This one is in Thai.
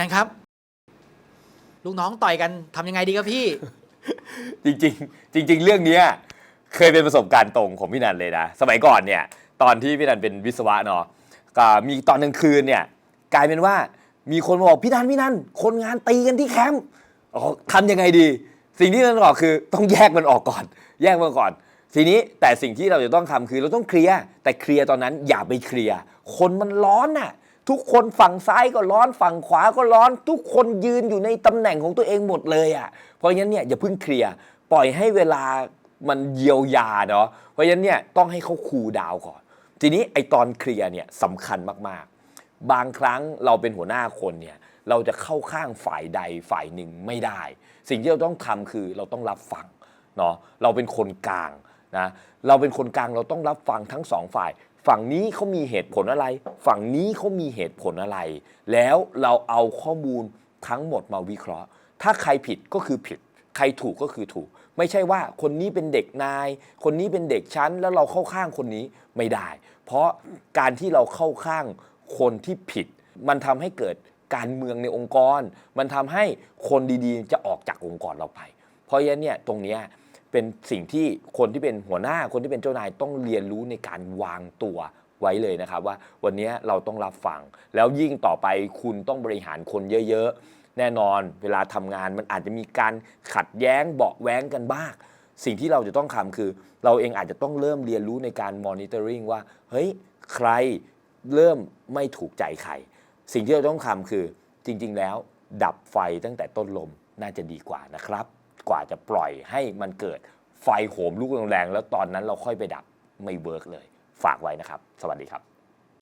นันครับ ลูกน้องต่อยกันทำยังไงดีครับพี่ จริงๆ จริง ๆ เรื่องเนี้ยเคยเป็นประสบการณ์ตรงของพี่นันเลยนะ สมัยก่อนเนี่ย ตอนที่พี่นันเป็นวิศวะเนาะก็มีตอนกลางคืนเนี่ยกลายเป็นว่ามีคนมาบอกพี่นันพี่นันคนงานตีกันที่แคมป์อ๋อทำยังไงดี สิ่งที่นันบอกคือต้องแยกมันออกก่อน แยกมันก่อน ทีนี้แต่สิ่งที่เราจะต้องทำคือเราต้องเคลียร์แต่เคลียร์ตอนนั้นอย่าไปเคลียร์คนมันร้อนน่ะ ทุกคนฝั่งซ้ายก็ร้อนฝั่งขวาก็ร้อน ทุกคนยืนอยู่ในตำแหน่งของตัวเองหมดเลยอะเพราะฉะนั้นเนี่ยอย่าเพิ่งเคลียร์ปล่อยให้เวลามันเยียวยาเนาะเพราะฉะนั้นเนี่ยต้องให้เขาคูดาวก่อน ทีนี้ไอตอนเคลียร์เนี่ยสำคัญมากๆ บางครั้งเราเป็นหัวหน้าคนเนี่ยเราจะเข้าข้างฝ่ายใดฝ่ายหนึ่งไม่ได้ สิ่งที่เราต้องทำคือเราต้องรับฟังเนาะเราเป็นคนกลาง นะเราเป็นคนกลางเราต้องรับฟังทั้งสองฝ่าย ฝั่งนี้เขามีเหตุผลอะไร ฝั่งนี้เขามีเหตุผลอะไร แล้วเราเอาข้อมูลทั้งหมดมาวิเคราะห์ ถ้าใครผิดก็คือผิด ใครถูกก็คือถูก ไม่ใช่ว่าคนนี้เป็นเด็กนาย คนนี้เป็นเด็กชั้น แล้วเราเข้าข้างคนนี้ไม่ได้ เพราะการที่เราเข้าข้างคนที่ผิด มันทำให้เกิดการเมืองในองค์กร มันทำให้คนดีๆ จะออกจากองค์กรเราไป เพราะฉะนั้นเนี่ยตรงเนี้ย เป็นสิ่งที่คนที่เป็นหัวหน้าคนที่เป็นเจ้านายต้องเรียนรู้ในการวางตัวไว้เลยนะครับ ว่าวันนี้เราต้องรับฟัง แล้วยิ่งต่อไปคุณต้องบริหารคนเยอะๆ แน่นอนเวลาทำงานมันอาจจะมีการขัดแย้งเบาะแว้งกันบ้างสิ่งที่เราจะต้องทำคือ เราเองอาจจะต้องเริ่มเรียนรู้ในการมอนิเตอร์ริงว่าเฮ้ยใครเริ่มไม่ถูกใจใคร สิ่งที่เราต้องทำคือจริง ๆ แล้ว ดับไฟตั้งแต่ต้นลมน่าจะดีกว่านะครับ กว่าจะปล่อยให้มันเกิดไฟโหมลุกแรงๆแล้วตอนนั้นเราค่อยไปดับไม่เวิร์กเลย ฝากไว้นะครับ สวัสดีครับ